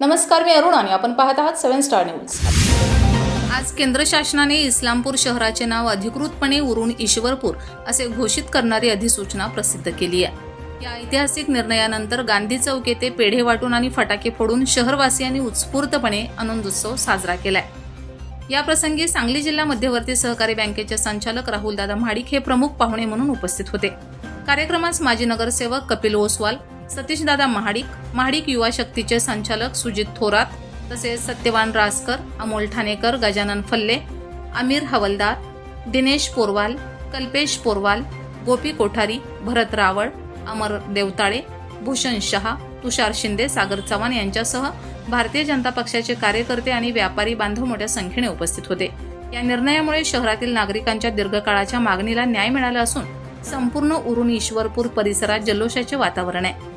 नमस्कार मी अरुण आणि आपण पाहत आहात सेव्हन स्टार न्यूज. आज केंद्र शासनाने इस्लामपूर शहराचे नाव अधिकृतपणे उरून ईश्वरपूर असे घोषित करणारी अधिसूचना प्रसिद्ध केली आहे. या ऐतिहासिक निर्णयानंतर गांधी चौक येथे पेढे वाटून आणि फटाके फोडून शहरवासियांनी उत्स्फूर्तपणे आनंदोत्सव साजरा केलाय. या प्रसंगी सांगली जिल्हा मध्यवर्ती सहकारी बँकेचे संचालक राहुल दादा महाडिक हे प्रमुख पाहुणे म्हणून उपस्थित होते. कार्यक्रमास माजी नगरसेवक कपिल ओसवाल सतीशदादा महाडिक महाडिक युवा शक्तीचे संचालक सुजित थोरात तसेच सत्यवान रासकर अमोल ठाणेकर गजानन फल्ले अमीर हवलदार दिनेश पोरवाल कल्पेश पोरवाल गोपी कोठारी भरत रावळ अमर देवताळे भूषण शहा तुषार शिंदे सागर चव्हाण यांच्यासह भारतीय जनता पक्षाचे कार्यकर्ते आणि व्यापारी बांधव मोठ्या संख्येने उपस्थित होते. या निर्णयामुळे शहरातील नागरिकांच्या दीर्घकाळाच्या मागणीला न्याय मिळाला असून संपूर्ण उरून ईश्वरपूर परिसरात जल्लोषाचे वातावरण आहे.